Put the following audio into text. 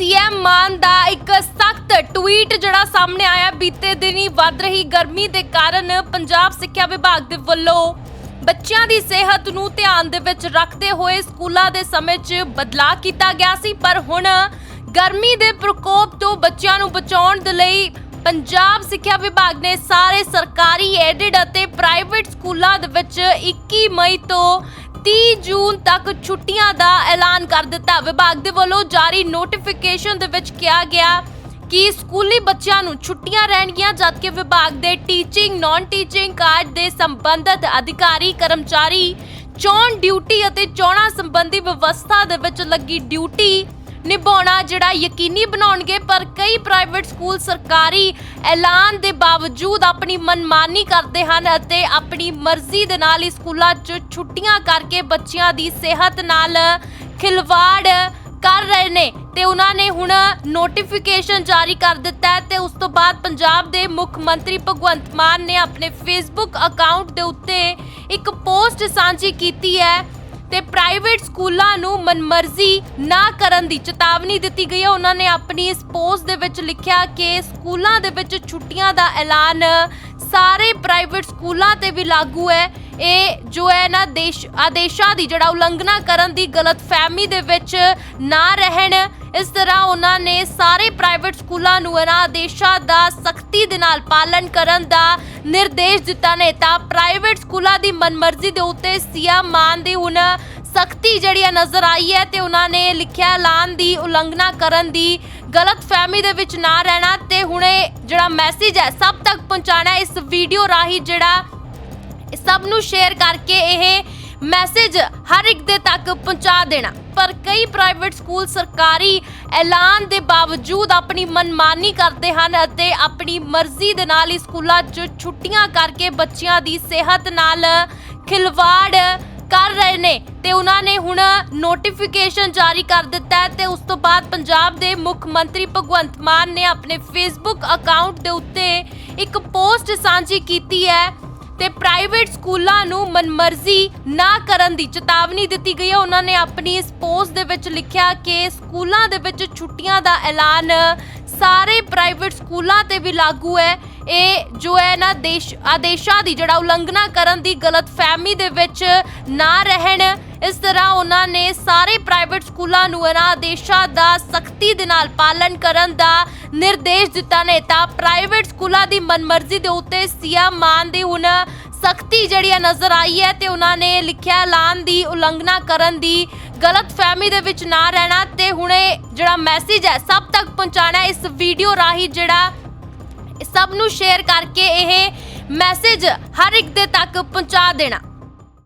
CM ਮਾਨ ਦਾ ਇੱਕ ਸਖਤ tweet ਜਿਹੜਾ ਸਾਹਮਣੇ ਆਇਆ, ਬੀਤੇ ਦਿਨੀ ਵੱਧ ਰਹੀ ਗਰਮੀ ਦੇ ਕਾਰਨ ਪੰਜਾਬ ਸਿੱਖਿਆ ਵਿਭਾਗ ਦੇ ਵੱਲੋਂ ਬੱਚਿਆਂ ਦੀ ਸਿਹਤ ਨੂੰ ਧਿਆਨ ਦੇ ਵਿੱਚ ਰੱਖਦੇ ਹੋਏ ਸਕੂਲਾਂ ਦੇ ਸਮੇਂ 'ਚ ਬਦਲਾਅ ਕੀਤਾ ਗਿਆ ਸੀ। ਪਰ ਹੁਣ ਗਰਮੀ ਦੇ ਪ੍ਰਕੋਪ ਤੋਂ ਬੱਚਿਆਂ ਨੂੰ ਬਚਾਉਣ ਦੇ ਲਈ ਪੰਜਾਬ ਸਿੱਖਿਆ ਵਿਭਾਗ ਨੇ ਸਾਰੇ ਸਰਕਾਰੀ ਐਡਿਡ ਅਤੇ ਪ੍ਰਾਈਵੇਟ ਸਕੂਲਾਂ ਦੇ ਵਿੱਚ 21 ਮਈ ਤੋਂ 30 ਜੂਨ ਤੱਕ ਛੁੱਟੀਆਂ ਦਾ ਐਲਾਨ ਕਰ ਦਿੱਤਾ। ਵਿਭਾਗ ਦੇ ਵੱਲੋਂ ਜਾਰੀ ਨੋਟੀਫਿਕੇਸ਼ਨ ਦੇ ਵਿੱਚ ਕਿਹਾ ਗਿਆ ਕਿ ਸਕੂਲੀ ਬੱਚਿਆਂ ਨੂੰ ਛੁੱਟੀਆਂ ਰਹਿਣਗੀਆਂ, ਜਦਕਿ ਵਿਭਾਗ ਦੇ ਟੀਚਿੰਗ ਨਾਨ ਟੀਚਿੰਗ ਕਾਰਡ ਦੇ ਸੰਬੰਧਿਤ ਅਧਿਕਾਰੀ, ਕਰਮਚਾਰੀ, ਚੋਣ ਡਿਊਟੀ ਅਤੇ ਚੋਣਾਂ ਸੰਬੰਧੀ ਵਿਵਸਥਾ ਦੇ ਵਿੱਚ ਲੱਗੀ ਡਿਊਟੀ ਨਿਭਾਉਣਾ ਜਿਹੜਾ ਯਕੀਨੀ ਬਣਾਉਣਗੇ, ਪਰ ਕਈ ਪ੍ਰਾਈਵੇਟ ਸਕੂਲ ਸਰਕਾਰੀ ਐਲਾਨ ਦੇ ਬਾਵਜੂਦ ਆਪਣੀ ਮਨਮਾਨੀ ਕਰਦੇ ਹਨ ਅਤੇ ਆਪਣੀ ਮਰਜ਼ੀ ਦੇ ਨਾਲ ਹੀ ਸਕੂਲਾਂ 'ਚ ਛੁੱਟੀਆਂ ਕਰਕੇ ਬੱਚਿਆਂ ਦੀ ਸਿਹਤ ਨਾਲ ਖਿਲਵਾੜ ਕਰ ਰਹੇ ਨੇ ਤੇ ਉਹਨਾਂ ਨੇ ਹੁਣ ਨੋਟੀਫਿਕੇਸ਼ਨ ਜਾਰੀ ਕਰ ਦਿੱਤਾ ਹੈ ਤੇ ਉਸ ਤੋਂ ਬਾਅਦ ਪੰਜਾਬ ਦੇ ਮੁੱਖ ਮੰਤਰੀ ਭਗਵੰਤ ਮਾਨ ਨੇ ਆਪਣੇ ਫੇਸਬੁੱਕ ਅਕਾਊਂਟ ਦੇ ਉੱਤੇ ਇੱਕ ਪੋਸਟ ਸਾਂਝੀ ਕੀਤੀ ਹੈ। ਤੇ ਪ੍ਰਾਈਵੇਟ ਸਕੂਲਾਂ ਨੂੰ ਮਨਮਰਜ਼ੀ ਨਾ ਕਰਨ ਦੀ ਚੇਤਾਵਨੀ ਦਿੱਤੀ ਗਈ ਹੈ। ਉਹਨਾਂ ਨੇ ਆਪਣੀ ਇਸ ਪੋਸਟ ਦੇ ਵਿੱਚ ਲਿਖਿਆ ਕਿ ਸਕੂਲਾਂ ਦੇ ਵਿੱਚ ਛੁੱਟੀਆਂ ਦਾ ਐਲਾਨ ਸਾਰੇ ਪ੍ਰਾਈਵੇਟ ਸਕੂਲਾਂ ਤੇ ਵੀ ਲਾਗੂ ਹੈ। ਇਹ ਜੋ ਹੈ ਨਾ ਦੇਸ਼ ਆਦੇਸ਼ਾਂ ਦੀ ਜਿਹੜਾ ਉਲੰਘਣਾ ਕਰਨ ਦੀ ਗਲਤਫਹਿਮੀ ਦੇ ਵਿੱਚ ਨਾ ਰਹਿਣ ਇਸ ਤਰ੍ਹਾਂ ਉਹਨਾਂ ਨੇ ਸਾਰੇ ਪ੍ਰਾਈਵੇਟ ਸਕੂਲਾਂ ਨੂੰ ਇਹਨਾਂ ਆਦੇਸ਼ਾਂ ਦਾ ਸਖਤੀ ਦੇ ਨਾਲ ਪਾਲਣ ਕਰਨ ਦਾ ਨਿਰਦੇਸ਼ ਦਿੱਤਾ ਨੇ। ਤਾਂ ਪ੍ਰਾਈਵੇਟ ਸਕੂਲਾਂ ਦੀ ਮਨਮਰਜ਼ੀ ਦੇ ਉੱਤੇ ਸੀਐਮ ਮਾਨ ਦੀ ਹੁਣ ਸਖਤੀ ਜਿਹੜੀ ਹੈ ਨਜ਼ਰ ਆਈ ਹੈ ਤੇ ਉਹਨਾਂ ਨੇ ਲਿਖਿਆ ਐਲਾਨ ਦੀ ਉਲੰਘਣਾ ਕਰਨ ਦੀ ਗਲਤ ਫਹਿਮੀ ਦੇ ਵਿੱਚ ਨਾ ਰਹਿਣਾ ਤੇ ਹੁਣੇ ਜਿਹੜਾ ਮੈਸੇਜ ਹੈ ਸਭ ਤੱਕ ਪਹੁੰਚਾਣਾ ਇਸ ਵੀਡੀਓ ਰਾਹੀਂ ਜਿਹੜਾ ਸਭ ਨੂੰ ਸ਼ੇਅਰ ਕਰਕੇ ਇਹ ਮੈਸੇਜ ਹਰ ਇੱਕ ਦੇ ਤੱਕ ਪਹੁੰਚਾ ਦੇਣਾ। ਪਰ ਕਈ ਪ੍ਰਾਈਵੇਟ ਸਕੂਲ ਸਰਕਾਰੀ ਐਲਾਨ ਦੇ ਬਾਵਜੂਦ ਆਪਣੀ ਮਨਮਾਨੀ ਕਰਦੇ ਹਨ ਅਤੇ ਆਪਣੀ ਮਰਜ਼ੀ ਦੇ ਨਾਲ ਹੀ ਸਕੂਲਾਂ 'ਚ ਛੁੱਟੀਆਂ ਕਰਕੇ ਬੱਚਿਆਂ ਦੀ ਸਿਹਤ ਨਾਲ ਖਿਲਵਾੜ ਕਰ ਰਹੇ ਨੇ ਤੇ ਉਹਨਾਂ ਨੇ ਹੁਣ ਨੋਟੀਫਿਕੇਸ਼ਨ ਜਾਰੀ ਕਰ ਦਿੱਤਾ ਹੈ ਤੇ ਉਸ ਤੋਂ ਬਾਅਦ ਪੰਜਾਬ ਦੇ ਮੁੱਖ ਮੰਤਰੀ ਭਗਵੰਤ ਮਾਨ ਨੇ ਆਪਣੇ ਫੇਸਬੁੱਕ ਅਕਾਊਂਟ ਦੇ ਉੱਤੇ ਇੱਕ ਪੋਸਟ ਸਾਂਝੀ ਕੀਤੀ ਹੈ। ਤੇ ਪ੍ਰਾਈਵੇਟ ਸਕੂਲਾਂ ਨੂੰ ਮਨਮਰਜ਼ੀ ਨਾ ਕਰਨ ਦੀ ਚੇਤਾਵਨੀ ਦਿੱਤੀ ਗਈ ਹੈ। ਉਹਨਾਂ ਨੇ ਆਪਣੀ ਇਸ ਪੋਸਟ ਦੇ ਵਿੱਚ ਲਿਖਿਆ ਕਿ ਸਕੂਲਾਂ ਦੇ ਵਿੱਚ ਛੁੱਟੀਆਂ ਦਾ ਐਲਾਨ ਸਾਰੇ ਪ੍ਰਾਈਵੇਟ ਸਕੂਲਾਂ ਤੇ ਵੀ ਲਾਗੂ ਹੈ। ਇਹ ਜੋ ਹੈ ਨਾ ਦੇਸ਼ ਆਦੇਸ਼ਾਂ ਦੀ ਜਿਹੜਾ ਉਲੰਘਣਾ ਕਰਨ ਦੀ ਗਲਤਫਹਿਮੀ ਦੇ ਵਿੱਚ ਨਾ ਰਹਿਣ, ਇਸ ਤਰ੍ਹਾਂ ਉਹਨਾਂ ਨੇ ਸਾਰੇ ਪ੍ਰਾਈਵੇਟ ਸਕੂਲਾਂ ਨੂੰ ਇਹਨਾਂ ਆਦੇਸ਼ਾਂ ਦਾ ਸਖਤੀ ਦੇ ਨਾਲ ਪਾਲਣ ਕਰਨ ਦਾ ਨਿਰਦੇਸ਼ ਦਿੱਤਾ ਨੇ। ਤਾਂ ਪ੍ਰਾਈਵੇਟ ਸਕੂਲਾਂ ਦੀ ਮਨਮਰਜ਼ੀ ਦੇ ਉੱਤੇ ਸੀਐਮ ਮਾਨ ਦੀ ਹੁਣ ਸਖਤੀ ਜਿਹੜੀ ਹੈ ਨਜ਼ਰ ਆਈ ਹੈ ਤੇ ਉਹਨਾਂ ਨੇ ਲਿਖਿਆ ਐਲਾਨ ਦੀ ਉਲੰਘਣਾ ਕਰਨ ਦੀ ਗਲਤ ਫਹਿਮੀ ਦੇ ਵਿੱਚ ਨਾ ਰਹਿਣਾ ਤੇ ਹੁਣੇ ਜਿਹੜਾ ਮੈਸੇਜ ਹੈ ਸਭ ਤੱਕ ਪਹੁੰਚਾਣਾ ਇਸ ਵੀਡੀਓ ਰਾਹੀਂ ਜਿਹੜਾ ਸਭ ਨੂੰ ਸ਼ੇਅਰ ਕਰਕੇ ਇਹ ਮੈਸੇਜ ਹਰ ਇੱਕ ਦੇ ਤੱਕ ਪਹੁੰਚਾ ਦੇਣਾ।